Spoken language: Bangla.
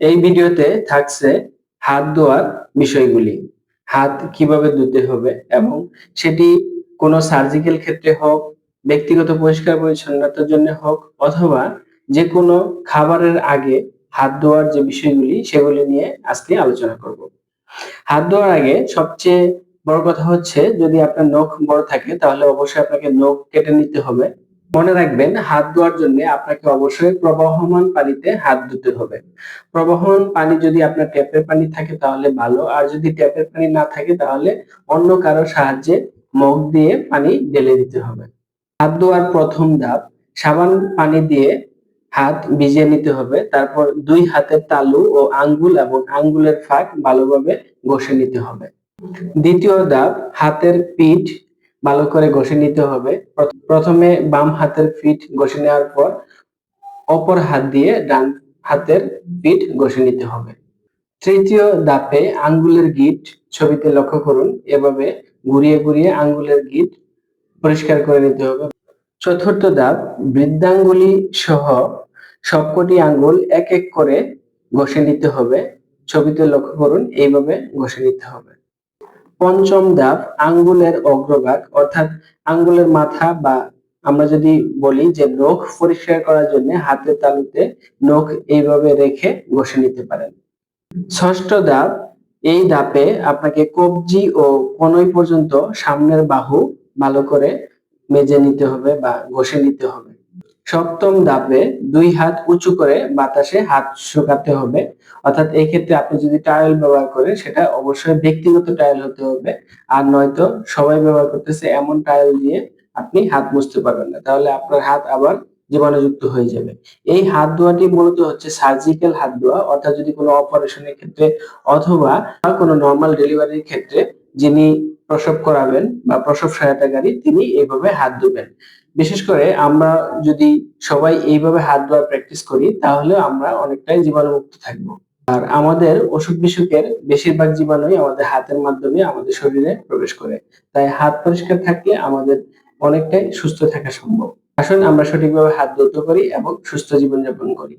এই ভিডিওতে থাকছে হাত ধোয়ার বিষয়গুলি। হাত কীভাবে ধুতে হবে এবং সেটি কোনো সার্জিক্যাল ক্ষেত্রে হোক, ব্যক্তিগত পরিষ্কার পরিচ্ছন্নতার জন্য হোক, অথবা যে কোনো খাবারের আগে হাত ধোয়ার যে বিষয়গুলি, সেগুলি নিয়ে আজকে আলোচনা করব। হাত ধোয়ার আগে সবচেয়ে বড় কথা হচ্ছে, যদি আপনার নখ বড় থাকে, তাহলে অবশ্যই আপনাকে নখ কেটে নিতে হবে। মনে রাখবেন, হাত ধোয়ার জন্য আপনাকে অবশ্যই প্রবাহমান পানিতে হাত ধুতে হবে। প্রবাহমান পানি যদি আপনার ট্যাপের পানি থাকে তাহলে ভালো, আর যদি ট্যাপের পানি না থাকে তাহলে অন্য কারও সাহায্যে মগ দিয়ে পানি ঢেলে দিতে হবে। হাত ধোয়ার প্রথম ধাপ, সাবান পানি দিয়ে হাত ভিজিয়ে নিতে হবে। তারপর দুই হাতের তালু ও আঙ্গুল এবং আঙ্গুলের ফাঁক ভালোভাবে ঘষে নিতে হবে। দ্বিতীয় ধাপ, হাতের পিঠ ভালো করে ঘষে নিতে হবে। প্রথমে বাম হাতের পিঠ ঘষে নেওয়ার পর অপর হাত দিয়ে ডান হাতের পিঠ ঘষে নিতে হবে। তৃতীয় দাপে আঙ্গুলের গিট ছবিতে লক্ষ্য করুন। এভাবে ঘুরিয়ে ঘুরিয়ে আঙ্গুলের গিট পরিষ্কার করে নিতে হবে। চতুর্থ দাপ বৃদ্ধাঙ্গুলি সহ সবকটি আঙ্গুল এক এক করে ঘষে নিতে হবে। ছবিতে লক্ষ্য করুন, এইভাবে ঘষে নিতে হবে। পঞ্চম ধাপ আঙ্গুলের অগ্রভাগ, অর্থাৎ আঙ্গুলের মাথা বা আমরা যদি বলি যে নখ পরিষ্কার করার জন্য হাতের তালুতে নখ এইভাবে রেখে ঘষে নিতে পারেন। ষষ্ঠ ধাপ, এই ধাপে আপনাকে কবজি ও কনই পর্যন্ত সামনের বাহু ভালো করে মেজে নিতে হবে বা ঘষে নিতে হবে। সপ্তম ধাপে দুই হাত উঁচু করে বাতাসে হাত শুকাতে হবে। অর্থাৎ এই ক্ষেত্রে আপনি যদি টাওয়েল ব্যবহার করেন, সেটা অবশ্যই ব্যক্তিগত টাওয়েল হতে হবে। আর নয়তো সবাই ব্যবহার করতেছে এমন টাওয়েল দিয়ে আপনি হাত মুছতে পারবেন না। তাহলে আপনার হাত আবার জীবাণুযুক্ত হয়ে যাবে। এই হাত ধোয়াটি মূলত হচ্ছে সার্জিক্যাল হাত ধোয়া। অর্থাৎ যদি কোনো অপারেশনের ক্ষেত্রে অথবা কোনো নর্মাল ডেলিভারির ক্ষেত্রে যিনি প্রসব করাবেন বা প্রসব সহায়তাকারী, তিনি এইভাবে হাত ধুবেন। বিশেষ করে আমরা যদি সবাই এইভাবে হাত ধোয়া প্র্যাকটিস করি, তাহলে আমরা অনেকটাই জীবাণুমুক্ত থাকব। আর আমাদের অসুখ বিসুখের বেশিরভাগ জীবাণুই আমাদের হাতের মাধ্যমে আমাদের শরীরে প্রবেশ করে। তাই হাত পরিষ্কার থাকলে আমাদের অনেকটাই সুস্থ থাকা সম্ভব। আসুন আমরা সঠিকভাবে হাত ধুতে করি এবং সুস্থ জীবনযাপন করি।